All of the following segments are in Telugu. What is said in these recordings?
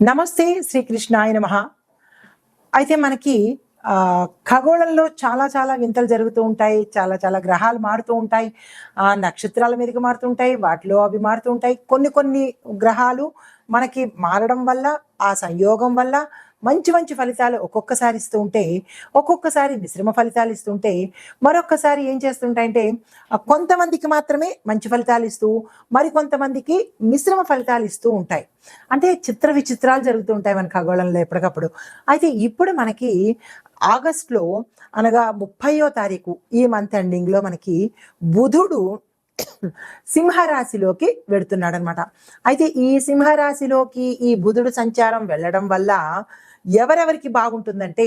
నమస్తే శ్రీకృష్ణాయ నమ. అయితే మనకి ఖగోళంలో చాలా చాలా వింతలు జరుగుతూ ఉంటాయి చాలా చాలా గ్రహాలు మారుతూ ఉంటాయి ఆ, నక్షత్రాల మీదకి మారుతూ ఉంటాయి వాటిలో అవి మారుతూ ఉంటాయి. కొన్ని కొన్ని గ్రహాలు మనకి మారడం వల్ల ఆ సంయోగం వల్ల మంచి మంచి ఫలితాలు ఒక్కొక్కసారి ఇస్తూ ఉంటే ఒక్కొక్కసారి మిశ్రమ ఫలితాలు ఇస్తుంటే మరొక్కసారి ఏం చేస్తుంటాయంటే కొంతమందికి మాత్రమే మంచి ఫలితాలు ఇస్తూ మరికొంతమందికి మిశ్రమ ఫలితాలు ఇస్తూ ఉంటాయి. అంటే చిత్ర విచిత్రాలు జరుగుతూ ఉంటాయి మన ఖగోళంలో ఎప్పటికప్పుడు. అయితే ఇప్పుడు మనకి ఆగస్ట్లో అనగా ముప్పయో తారీఖు ఈ మంత్ ఎండింగ్లో మనకి బుధుడు సింహరాశిలోకి వెడుతున్నాడు అనమాట అయితే ఈ సింహరాశిలోకి ఈ బుధుడు సంచారం వెళ్ళడం వల్ల ఎవరెవరికి బాగుంటుందంటే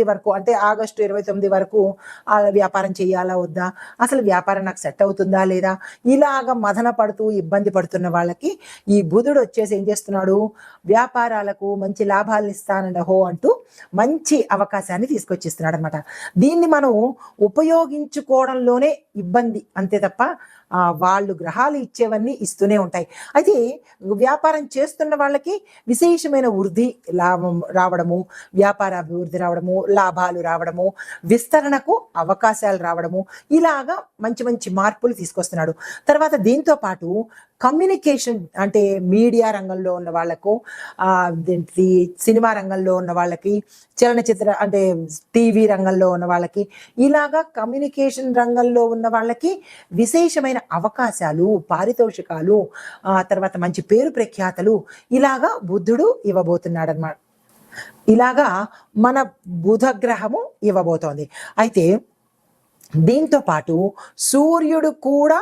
వరకు అంటే ఆగస్టు ఇరవై తొమ్మిది వరకు ఆ వ్యాపారం చేయాలా వద్దా? అసలు వ్యాపారం నాకు సెట్ అవుతుందా లేదా? ఇలాగ మదన పడుతూ ఇబ్బంది పడుతున్న వాళ్ళకి ఈ బుధుడు వచ్చేసి ఏం చేస్తున్నాడు? వ్యాపారాలకు మంచి లాభాలు ఇస్తానండి హో అంటూ మంచి అవకాశాన్ని తీసుకొచ్చిస్తున్నాడు అనమాట దీన్ని మనం ఉపయోగించుకోవడంలోనే ఇబ్బంది అంతే తప్ప వాళ్ళు గ్రహాలు ఇచ్చేవన్నీ ఇస్తూనే ఉంటాయి. అయితే వ్యాపారం చేస్తున్న వాళ్ళకి విశేషమైన వృద్ధి లాభం రావడము వ్యాపార అభివృద్ధి రావడము లాభాలు రావడము విస్తరణకు అవకాశాలు రావడము ఇలాగా మంచి మంచి మార్పులు తీసుకొస్తున్నాడు. తర్వాత దీంతో పాటు కమ్యూనికేషన్ అంటే మీడియా రంగంలో ఉన్న వాళ్ళకు ఏంటి సినిమా రంగంలో ఉన్న వాళ్ళకి చలనచిత్ర అంటే టీవీ రంగంలో ఉన్న వాళ్ళకి ఇలాగా కమ్యూనికేషన్ రంగంలో ఉన్న వాళ్ళకి విశేషమైన అవకాశాలు పారితోషికాలు ఆ తర్వాత మంచి పేరు ప్రఖ్యాతలు ఇలాగా బుద్ధుడు ఇవ్వబోతున్నాడు అనమాట ఇలాగా మన బుధగ్రహము ఇవ్వబోతోంది. అయితే దీంతో పాటు సూర్యుడు కూడా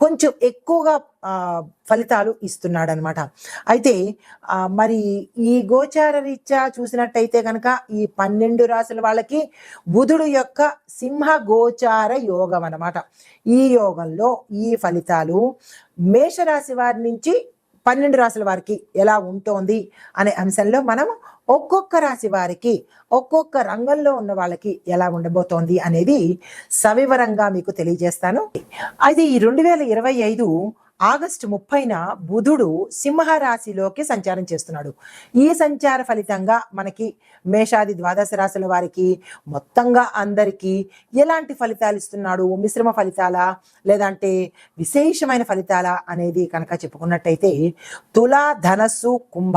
కొంచెం ఎక్కువగా ఫలితాలు ఇస్తున్నాడు అనమాట అయితే మరి ఈ గోచార రీత్యా చూసినట్టయితే కనుక ఈ పన్నెండు రాశుల వాళ్ళకి బుధుడు యొక్క సింహ గోచార యోగం అనమాట ఈ యోగంలో ఈ ఫలితాలు మేషరాశి వారి నుంచి పన్నెండు రాశుల వారికి ఎలా ఉంటోంది అనే అంశంలో మనం ఒక్కొక్క రాశి వారికి ఒక్కొక్క రంగంలో ఉన్న వాళ్ళకి ఎలా ఉండబోతోంది అనేది సవివరంగా మీకు తెలియజేస్తాను. అయితే ఈ రెండు వేల ఇరవై ఐదు ఆగస్టు ముప్పైన బుధుడు సింహ రాశిలోకి సంచారం చేస్తున్నాడు. ఈ సంచార ఫలితంగా మనకి మేషాది ద్వాదశ రాశుల వారికి మొత్తంగా అందరికీ ఎలాంటి ఫలితాలు ఇస్తున్నాడు? మిశ్రమ ఫలితాలా? లేదంటే విశేషమైన ఫలితాలా? అనేది కనుక చెప్పుకున్నట్టయితే తులా ధనస్సు కుంభ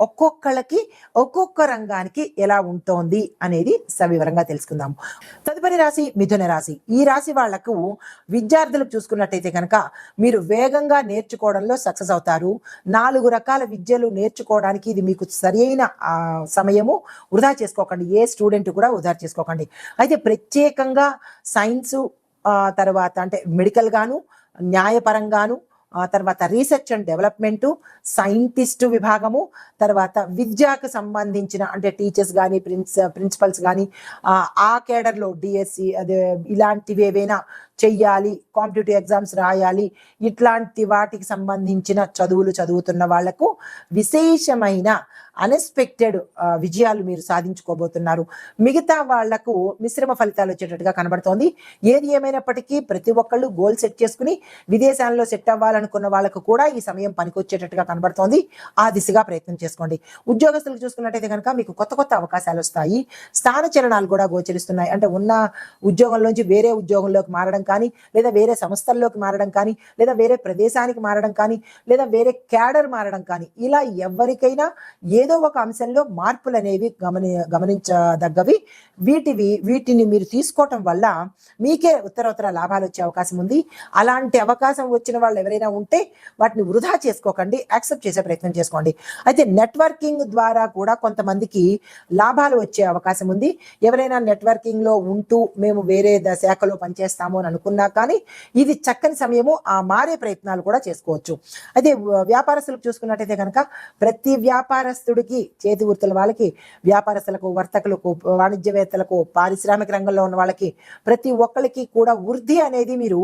ఒక్కొక్కళ్ళకి ఒక్కొక్క రంగానికి ఎలా ఉంటోంది అనేది సవివరంగా తెలుసుకుందాము తదుపరి రాశి మిథున రాశి. ఈ రాశి వాళ్ళకు విద్యార్థులకు చూసుకున్నట్టయితే కనుక మీరు వేగంగా నేర్చుకోవడంలో సక్సెస్ అవుతారు. నాలుగు రకాల విద్యలు నేర్చుకోవడానికి ఇది మీకు సరైన సమయము వృధా చేసుకోకండి. ఏ స్టూడెంట్ కూడా వృధా చేసుకోకండి. అయితే ప్రత్యేకంగా సైన్సు తర్వాత అంటే మెడికల్ గాను న్యాయపరంగాను తర్వాత రీసెర్చ్ అండ్ డెవలప్మెంటు సైంటిస్టు విభాగము తర్వాత విద్యకు సంబంధించిన అంటే టీచర్స్ కానీ ప్రిన్స్ ప్రిన్సిపల్స్ కానీ ఆ కేడర్లో డిఎస్సి అదే ఇలాంటివి ఏవైనా చెయ్యాలి కాంపిటేటివ్ ఎగ్జామ్స్ రాయాలి ఇట్లాంటి వాటికి సంబంధించిన చదువులు చదువుతున్న వాళ్ళకు విశేషమైన అన్ఎక్స్పెక్టెడ్ విజయాలు మీరు సాధించుకోబోతున్నారు. మిగతా వాళ్ళకు మిశ్రమ ఫలితాలు వచ్చేటట్టుగా కనబడుతోంది. ఏది ఏమైనప్పటికీ ప్రతి ఒక్కళ్ళు గోల్ సెట్ చేసుకుని విదేశాల్లో సెట్ అవ్వాలనుకున్న వాళ్ళకు కూడా ఈ సమయం పనికొచ్చేటట్టుగా కనబడుతోంది. ఆ దిశగా ప్రయత్నం చేసుకోండి. ఉద్యోగస్తులకు చూసుకున్నట్టయితే కనుక మీకు కొత్త కొత్త అవకాశాలు వస్తాయి. స్థాన చలనాలు కూడా గోచరిస్తున్నాయి. అంటే ఉన్న ఉద్యోగంలోంచి వేరే ఉద్యోగంలోకి మారడం కానీ లేదా వేరే సంస్థల్లోకి మారడం కానీ లేదా వేరే ప్రదేశానికి మారడం కానీ లేదా వేరే క్యాడర్ మారడం కానీ ఇలా ఎవరికైనా ఏదో ఒక అంశంలో మార్పులు అనేవి గమని గమనించదగ్గవి. వీటివి వీటిని మీరు తీసుకోవటం వల్ల మీకే ఉత్తరోత్తర లాభాలు వచ్చే అవకాశం ఉంది. అలాంటి అవకాశం వచ్చిన వాళ్ళు ఎవరైనా ఉంటే వాటిని వృధా చేసుకోకండి యాక్సెప్ట్ చేసే ప్రయత్నం చేసుకోండి. అయితే నెట్వర్కింగ్ ద్వారా కూడా కొంతమందికి లాభాలు వచ్చే అవకాశం ఉంది. ఎవరైనా నెట్వర్కింగ్లో ఉంటూ మేము వేరే శాఖలో పనిచేస్తాము అని అనుకున్నా కానీ ఇది చక్కని సమయము ఆ మారే ప్రయత్నాలు కూడా చేసుకోవచ్చు. అయితే వ్యాపారస్తులకు చూసుకున్నట్టయితే కనుక ప్రతి వ్యాపారస్తుడికి చేతి వృత్తుల వాళ్ళకి వ్యాపారస్తులకు వర్తకులకు వాణిజ్యవేత్తలకు పారిశ్రామిక రంగంలో ఉన్న వాళ్ళకి ప్రతి ఒక్కరికి కూడా వృద్ధి అనేది మీరు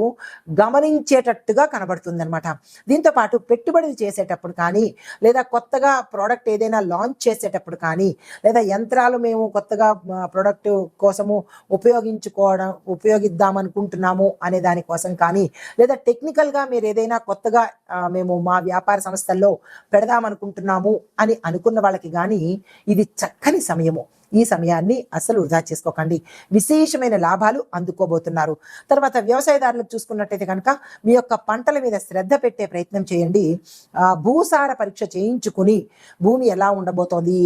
గమనించేటట్టుగా కనబడుతుంది అనమాట దీంతో పాటు పెట్టుబడులు చేసేటప్పుడు కానీ లేదా కొత్తగా ప్రోడక్ట్ ఏదైనా లాంచ్ చేసేటప్పుడు కానీ లేదా యంత్రాలు మేము కొత్తగా ప్రోడక్ట్ కోసము ఉపయోగించుకోవడం ఉపయోగిద్దాం అనుకుంటున్నాము అనే దానికోసం కానీ లేదా టెక్నికల్గా మీరు ఏదైనా కొత్తగా మేము మా వ్యాపార సంస్థల్లో పెడదాం అనుకుంటున్నాము అని అనుకున్న వాళ్ళకి కానీ ఇది చక్కని సమయము. ఈ సమయాన్ని అసలు వృధా చేసుకోకండి. విశేషమైన లాభాలు అందుకోబోతున్నారు. తర్వాత వ్యవసాయదారులకు చూసుకున్నట్టయితే కనుక మీ యొక్క పంటల మీద శ్రద్ధ పెట్టే ప్రయత్నం చేయండి. భూసార పరీక్ష చేయించుకుని భూమి ఎలా ఉండబోతోంది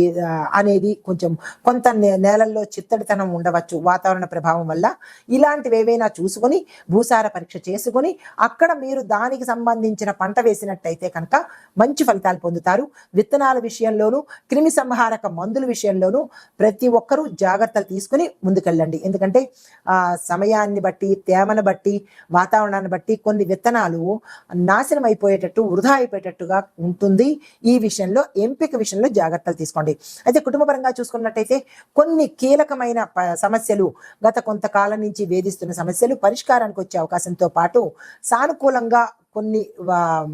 అనేది కొంచెం కొంత నేలల్లో చిత్తడితనం ఉండవచ్చు. వాతావరణ ప్రభావం వల్ల ఇలాంటివి ఏవైనా చూసుకొని భూసార పరీక్ష చేసుకొని అక్కడ మీరు దానికి సంబంధించిన పంట వేసినట్టయితే కనుక మంచి ఫలితాలు పొందుతారు. విత్తనాల విషయంలోనూ క్రిమి సంహారక మందుల విషయంలోనూ ప్రతి ఒక్కరూ జాగ్రత్తలు తీసుకుని ముందుకెళ్ళండి. ఎందుకంటే ఆ సమయాన్ని బట్టి తేమను బట్టి వాతావరణాన్ని బట్టి కొన్ని విత్తనాలు నాశనం అయిపోయేటట్టు వృధా అయిపోయేటట్టుగా ఉంటుంది. ఈ విషయంలో ఎంపిక విషయంలో జాగ్రత్తలు తీసుకోండి. అయితే కుటుంబపరంగా చూసుకున్నట్టయితే కొన్ని కీలకమైన ప- సమస్యలు గత కొంతకాలం నుంచి వేధిస్తున్న సమస్యలు పరిష్కారానికి వచ్చే అవకాశంతో పాటు సానుకూలంగా కొన్ని వా-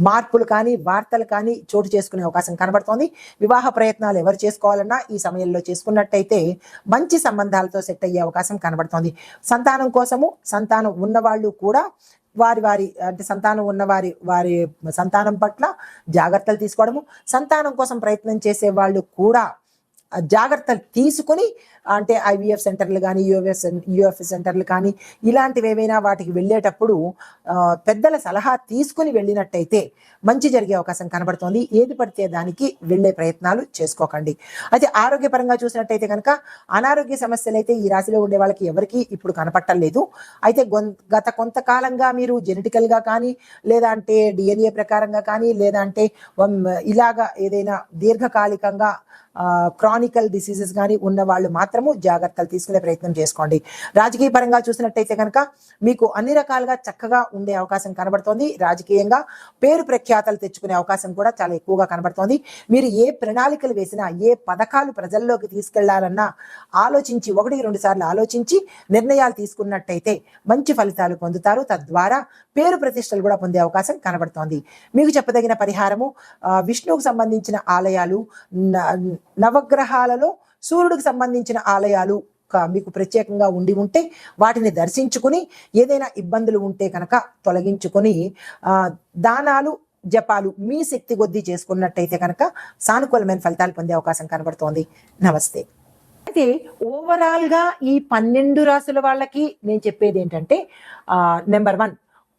మార్పులు కానీ వార్తలు కానీ చోటు చేసుకునే అవకాశం కనబడుతోంది. వివాహ ప్రయత్నాలు ఎవరు చేసుకోవాలన్నా ఈ సమయంలో చేసుకున్నట్టయితే మంచి సంబంధాలతో సెట్ అయ్యే అవకాశం కనబడుతోంది. సంతానం కోసము సంతానం ఉన్నవాళ్ళు కూడా వారి వారి అంటే సంతానం ఉన్నవారి వారి సంతానం పట్ల జాగ్రత్తలు తీసుకోవడము సంతానం కోసం ప్రయత్నం చేసే వాళ్ళు కూడా జాగ్రత్తలు తీసుకుని అంటే ఐవీఎఫ్ సెంటర్లు కానీ యూఎఫ్ యూఎఫ్ సెంటర్లు కానీ ఇలాంటివి ఏవైనా వాటికి వెళ్ళేటప్పుడు పెద్దల సలహా తీసుకుని వెళ్ళినట్టయితే మంచి జరిగే అవకాశం కనబడుతోంది. ఏది పడితే దానికి వెళ్ళే ప్రయత్నాలు చేసుకోకండి. అయితే ఆరోగ్యపరంగా చూసినట్టయితే కనుక అనారోగ్య సమస్యలు అయితే ఈ రాశిలో ఉండే వాళ్ళకి ఎవరికి ఇప్పుడు కనపట్టలేదు. అయితే గత కొంతకాలంగా మీరు జెనెటికల్గా కానీ లేదా అంటే డిఎన్ఏ ప్రకారంగా కానీ లేదా అంటే ఇలాగా ఏదైనా దీర్ఘకాలికంగా క్రానికల్ డిసీజెస్ కానీ ఉన్న వాళ్ళు మాత్రము జాగ్రత్తలు తీసుకునే ప్రయత్నం చేసుకోండి. రాజకీయ పరంగా చూసినట్టయితే కనుక మీకు అన్ని రకాలుగా చక్కగా ఉండే అవకాశం కనబడుతోంది. రాజకీయంగా పేరు ప్రఖ్యాతలు తెచ్చుకునే అవకాశం కూడా చాలా ఎక్కువగా కనబడుతోంది. మీరు ఏ ప్రణాళికలు వేసినా ఏ పథకాలు ప్రజల్లోకి తీసుకెళ్ళాలన్నా ఆలోచించి ఒకటి రెండు సార్లు ఆలోచించి నిర్ణయాలు తీసుకున్నట్టయితే మంచి ఫలితాలు పొందుతారు. తద్వారా పేరు ప్రతిష్టలు కూడా పొందే అవకాశం కనబడుతోంది. మీకు చెప్పదగిన పరిహారము విష్ణువుకు సంబంధించిన ఆలయాలు నవగ్రహాలలో సూర్యుడికి సంబంధించిన ఆలయాలు మీకు ప్రత్యేకంగా ఉండి ఉంటే వాటిని దర్శించుకుని ఏదైనా ఇబ్బందులు ఉంటే కనుక తొలగించుకొని దానాలు జపాలు మీ శక్తి కొద్దీ చేసుకున్నట్టయితే కనుక సానుకూలమైన ఫలితాలు పొందే అవకాశం కనబడుతోంది. నమస్తే. అయితే ఓవరాల్గా ఈ పన్నెండు రాసుల వాళ్ళకి నేను చెప్పేది ఏంటంటే నెంబర్ వన్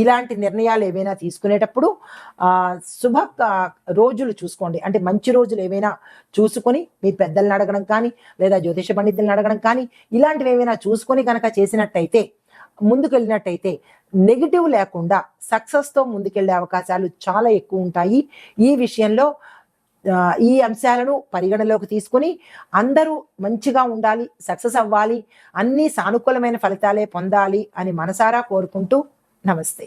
ఇలాంటి నిర్ణయాలు ఏవైనా తీసుకునేటప్పుడు శుభ రోజులు చూసుకోండి. అంటే మంచి రోజులు ఏవైనా చూసుకొని మీ పెద్దల్ని అడగడం కానీ లేదా జ్యోతిష పండితులను అడగడం కానీ ఇలాంటివి ఏవైనా చూసుకొని కనుక చేసినట్టయితే ముందుకు వెళ్ళినట్టయితే నెగిటివ్ లేకుండా సక్సెస్తో ముందుకెళ్ళే అవకాశాలు చాలా ఎక్కువ ఉంటాయి. ఈ విషయంలో ఈ అంశాలను పరిగణలోకి తీసుకొని అందరూ మంచిగా ఉండాలి సక్సెస్ అవ్వాలి అన్ని సానుకూలమైన ఫలితాలే పొందాలి అని మనసారా కోరుకుంటూ నమస్తే.